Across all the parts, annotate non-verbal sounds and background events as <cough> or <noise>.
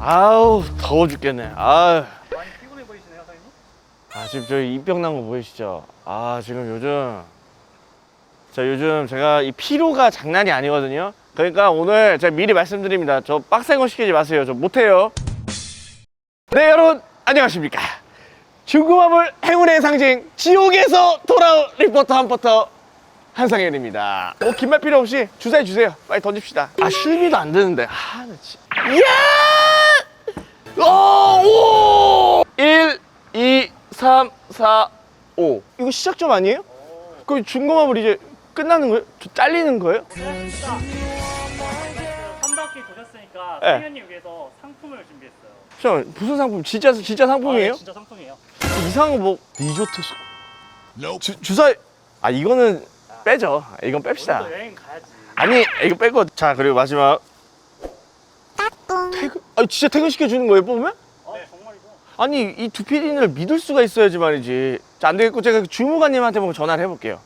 아우 더워 죽겠네. 아유. 많이 피곤해 보이시네요, 사장님. 아 지금 저희 입병 난 거 보이시죠? 아 지금 요즘 자 요즘 제가 이 피로가 장난이 아니거든요. 그러니까 오늘 제가 미리 말씀드립니다. 저 빡센 거 시키지 마세요. 저 못해요. 네 여러분 안녕하십니까? 중구마블 행운의 상징 지옥에서 돌아온 리포터 한포터 한상현입니다. 뭐 긴 말 필요 없이 주사해 주세요. 빨리 던집시다. 아 실미도 안 되는데. 아, 나 진짜. 야! 오! 오! 1, 2, 3, 4, 5. 이거 시작점 아니에요? 그 중고마블 이제 끝나는 거예요? 저 잘리는 거예요? 한 바퀴 도셨으니까 네. 상현님 위해서 상품을 준비했어요. 잠깐 무슨 상품? 진짜 진짜 상품이에요? 아, 진짜 상품이에요. 이상한 거 뭐 리조트 수... 주, 주사 아 이거는 빼죠. 이건 뺍시다. 오늘도 여행 가야지. 아니 이거 빼고 자 그리고 마지막 아니 진짜 퇴근 시켜 주는 거예요 뽑으면? 아, 정말이죠. 아니 이 두 PD를 믿을 수가 있어야지 말이지. 자 안 되겠고 제가 주무관님한테 한번 전화를 해볼게요.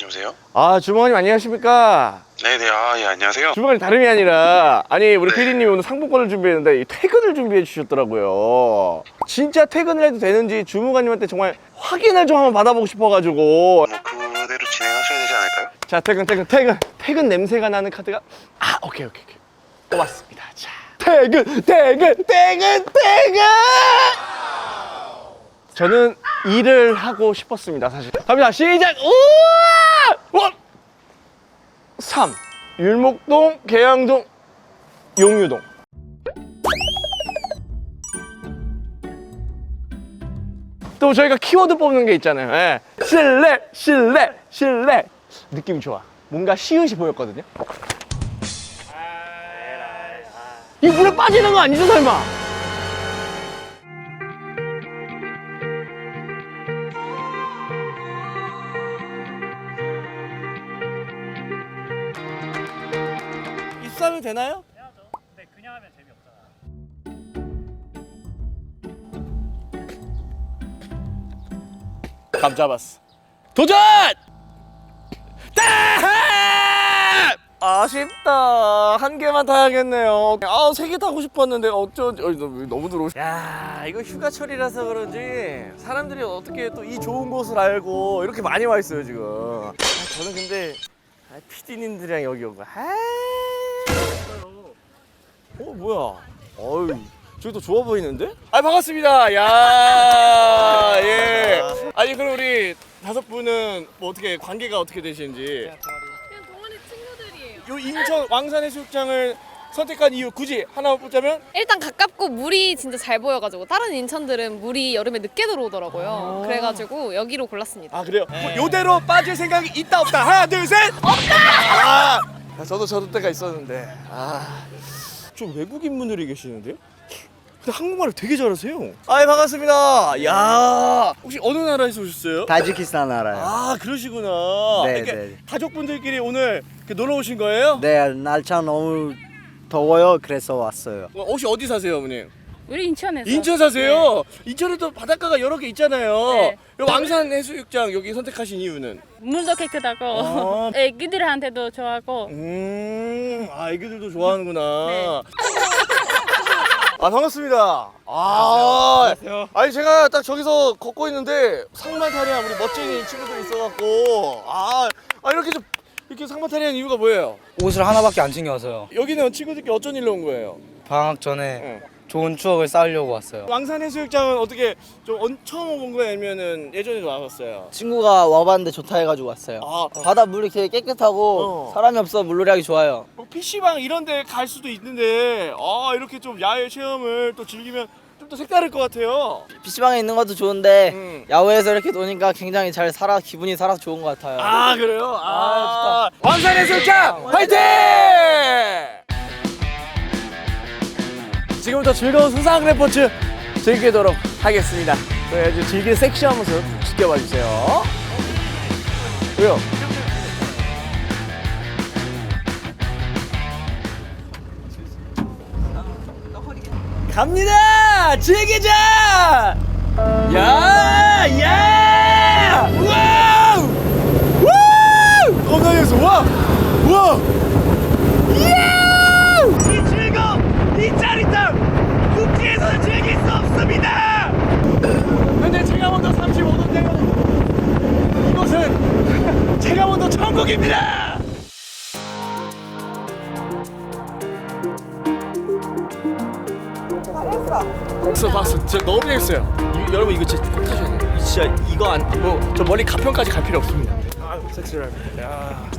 여보세요? 아 주무관님 안녕하십니까? 네네 아예 안녕하세요. 주무관님 다름이 아니라. 아니 우리 PD님이 오늘 상품권을 준비했는데 이 퇴근을 준비해 주셨더라고요. 진짜 퇴근을 해도 되는지 주무관님한테 정말 확인을 좀 한번 받아보고 싶어가지고. 뭐 그대로 진행하셔야 되지 않을까요? 자 퇴근 퇴근 퇴근 퇴근 냄새가 나는 카드가 아 오케이 오케이 오케이 뽑았습니다 자 퇴근 퇴근 퇴근 퇴근 저는 일을 하고 싶었습니다 사실 갑니다 시작 우와 원 3. 율목동 계양동 용유동 또 저희가 키워드 뽑는 게 있잖아요. 예. 실내, 실내, 실내. 느낌이 좋아. 뭔가 시읒이 보였거든요. 이 물에 빠지는 거 아니죠, 설마? 입사하면 되나요? 해야죠. 근데 그냥 하면 재미없잖아. 감 잡았어. 도전! 딱! 아쉽다. 한 개만 타야겠네요. 아, 세 개 타고 싶었는데 어쩌지? 어, 너무, 너무 들어오. 야, 이거 휴가철이라서 그런지 사람들이 어떻게 또 이 좋은 곳을 알고 이렇게 많이 와 있어요 지금. 아, 저는 근데 아, PD님들이랑 여기 오고. 아, 어 뭐야? 어이. 저기 또 좋아 보이는데? 아 반갑습니다. 야 예. 아니 그럼 우리 다섯 분은 뭐 어떻게 관계가 어떻게 되시는지? 요. 요 인천 왕산 해수욕장을 선택한 이유 굳이 하나만 뽑자면 일단 가깝고 물이 진짜 잘 보여가지고 다른 인천들은 물이 여름에 늦게 들어오더라고요. 아. 그래가지고 여기로 골랐습니다. 아 그래요? 뭐 요대로 빠질 생각이 있다 없다 하나 둘 셋. 없다. 아, 아, 저도 저도 때가 있었는데 아 좀 외국인 분들이 계시는데요? 근데 한국말을 되게 잘하세요. 아 반갑습니다. 야 혹시 어느 나라에서 오셨어요? 타지키스탄 알아요. 아 그러시구나. 네, 이렇게 네. 가족분들끼리 오늘 이렇게 놀러 오신 거예요? 네, 날짜 너무 더워요. 그래서 왔어요. 어, 혹시 어디 사세요, 어머님? 우리 인천에서 인천 사세요. 인천에도 바닷가가 여러 개 있잖아요. 네. 여기 왕산 해수욕장 여기 선택하신 이유는? 물도 깨끗하고 아. <laughs> 애기들한테도 좋아하고 음, 아 애기들도 좋아하는구나. 네. 아 반갑습니다. 아, 안녕하세요. 아니 제가 딱 저기서 걷고 있는데 상마타리한 우리 멋쟁이 친구들이 있어갖고 아, 아 이렇게 좀 이렇게 상마타리한 이유가 뭐예요? 옷을 하나밖에 안 챙겨와서요. 여기는 친구들끼리 어쩐 일로 온 거예요? 방학 전에 네. 좋은 추억을 쌓으려고 왔어요. 왕산 해수욕장은 어떻게 좀 언- 처음 온 거예요? 아니면은 예전에도 와봤어요? 친구가 와봤는데 좋다 해가지고 왔어요. 아, 바다 물이 되게 깨끗하고 어. 사람이 없어 물놀이 하기 좋아요. 뭐 PC방 이런 데 갈 수도 있는데 아 이렇게 좀 야외 체험을 또 즐기면 좀더 색다를 것 같아요 PC방에 있는 것도 좋은데 음. 야외에서 이렇게 노니까 굉장히 잘 살아 기분이 살아서 좋은 것 같아요. 아 그래요? 아, 왕산 해수욕장 화이팅! 지금부터 즐거운 수상 레포츠 즐기도록 하겠습니다 저희 아주 즐길 섹시한 모습 지켜봐 주세요 왜요? 갑니다! 즐기자! 야! 야! 와우! 우! 엉덩이에서 와! 와! 야! 이 즐거움, 이 짜릿함, 육지에서 즐길 수 없습니다! 근데 체감온도 35도 대 이곳은 <laughs> 체감온도 천국입니다! 박수 박수 진짜 너무 재밌어요 이- 여러분 이거 진짜 꼭 타셔야 돼요 이 진짜 이거 안뭐저 멀리 가평까지 갈 필요 없습니다 아.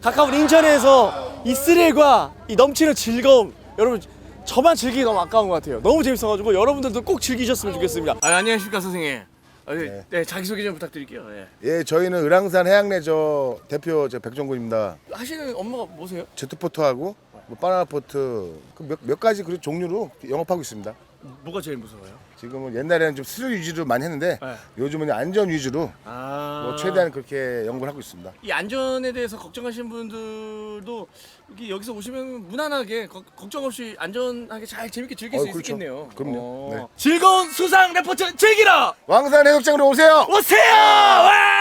가까운 인천에서 이 스릴과 이 넘치는 즐거움 여러분 저만 즐기기 너무 아까운 것 같아요 너무 재밌어가지고 여러분들도 꼭 즐기셨으면 좋겠습니다 아, 안녕하십니까 선생님 아, 네. 네, 자기소개 좀 부탁드릴게요 예. 예, 저희는 을왕산 해양레저 대표 저 백종군입니다. 하시는 업무가 뭐세요? 제트포트하고 뭐 바나나포트 그 몇, 몇 가지 그 종류로 영업하고 있습니다. 뭐가 제일 무서워요? 지금은 옛날에는 좀 스릴 위주로 많이 했는데 네. 요즘은 안전 위주로 아... 뭐 최대한 그렇게 연구를 하고 있습니다. 이 안전에 대해서 걱정하시는 분들도 이렇게 여기서 오시면 무난하게 거- 걱정 없이 안전하게 잘 재밌게 즐길 어, 수 그렇죠. 있겠네요. 그럼요. 네. 즐거운 수상 레포트 즐기러 왕산 해수욕장으로 오세요. 오세요. 와!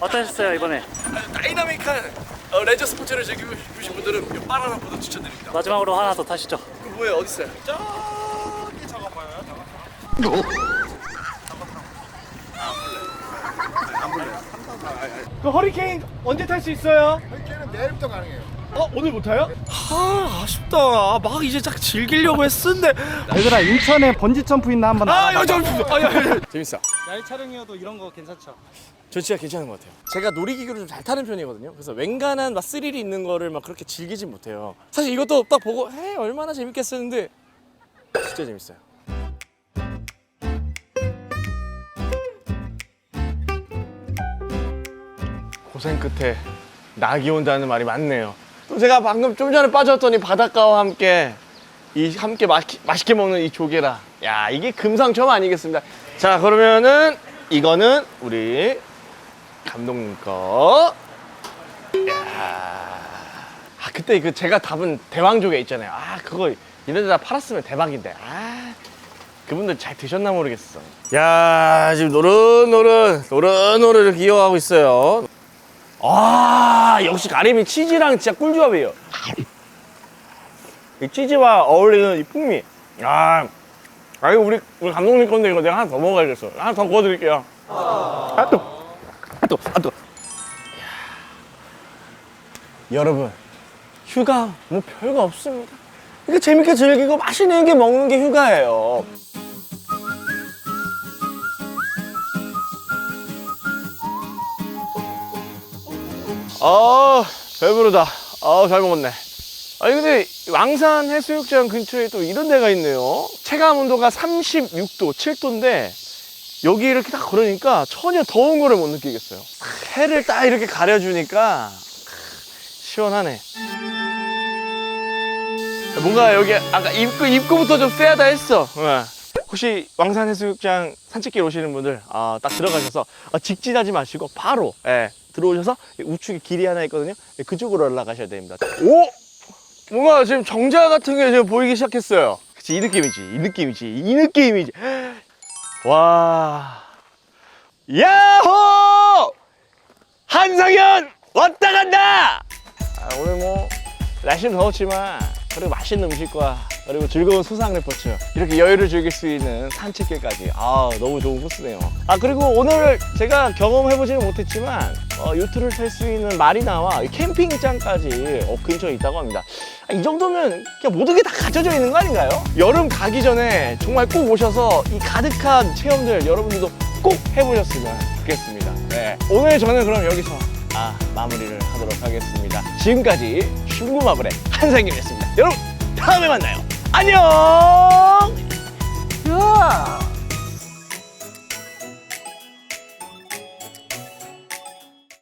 어떠셨어요 이번에? 다이나믹한 어, 레저 스포츠를 즐기고 싶으신 분들은 이 바나나 보드 추천드립니다. 마지막으로 하나 더 타시죠. 그 뭐예요? 어디 있어요? 저기 저거 보여요? 그 허리케인 언제 탈 수 있어요? 이렇게는 내일부터 가능해요. 어 오늘 못 타요? 아 아쉽다. 막 이제 딱 즐기려고 했었는데. 얘들아 인천에 번지 점프 있나 한번 아 야, 저, 저, 아, 야, 야, 야. 재밌어. 야외 촬영이어도 이런 거 괜찮죠? 저 진짜 괜찮은 것 같아요. 제가 놀이기구를 좀 잘 타는 편이거든요. 그래서 웬간한 막 스릴이 있는 거를 막 그렇게 즐기진 못해요. 사실 이것도 딱 보고 해 얼마나 재밌겠었는데 진짜 재밌어요. 고생 끝에 낙이 온다는 말이 맞네요. 또 제가 방금 좀 전에 빠졌더니 바닷가와 함께 이 함께 맛있게, 맛있게 먹는 이 조개라. 야 이게 금상첨 아니겠습니까? 자 그러면은 이거는 우리 감독님 거. 야. 아 그때 그 제가 답은 대왕조개 있잖아요. 아 그거 이런 데다 팔았으면 대박인데. 아 그분들 잘 드셨나 모르겠어. 야 지금 노릇노릇 노릇노릇 이어가고 있어요. 아 역시 가리비 치즈랑 진짜 꿀조합이에요. 이 치즈와 어울리는 이 풍미. 아, 아 이거 우리 우리 감독님 건데 이거 내가 하나 더 먹어야겠어. 하나 더 구워드릴게요. 아 또, 아 또, 아 또. 여러분, 휴가 뭐 별거 없습니다. 이렇게 재밌게 즐기고 맛있는 게 먹는 게 휴가예요. 아 배부르다. 아잘 먹었네. 아니 근데 왕산 해수욕장 근처에 또 이런 데가 있네요. 체감 온도가 36도, 7도인데 여기 이렇게 딱 걸으니까 전혀 더운 거를 못 느끼겠어요. 해를 딱 이렇게 가려주니까 시원하네. 뭔가 여기 아까 입구 입구부터 좀 쎄하다 했어. 예. 혹시 왕산 해수욕장 산책길 오시는 분들 아, 딱 들어가셔서 아, 직진하지 마시고 바로 예, 들어오셔서 우측에 길이 하나 있거든요. 예, 그쪽으로 올라가셔야 됩니다. 오! 뭔가 지금 정자 같은 게 지금 보이기 시작했어요. 그치, 이 느낌이지, 이 느낌이지, 이 느낌이지. 와. 야호! 한상현! 왔다 간다! 아, 오늘 뭐, 날씨는 더웠지만, 그리고 맛있는 음식과, 그리고 즐거운 수상 레포츠. 이렇게 여유를 즐길 수 있는 산책길까지. 아, 너무 좋은 코스네요. 아, 그리고 오늘 제가 경험해보지는 못했지만, 어, 요트를 탈 수 있는 마리나와 이 캠핑장까지 어, 근처에 있다고 합니다. 아, 이 정도면 그냥 모든 게 다 갖춰져 있는 거 아닌가요? 여름 가기 전에 정말 꼭 오셔서 이 가득한 체험들 여러분들도 꼭 해보셨으면 좋겠습니다. 네. 오늘 저는 그럼 여기서 아, 마무리를 하도록 하겠습니다. 지금까지 슈구마블의 한상님이었습니다. 여러분, 다음에 만나요. 안녕! 야!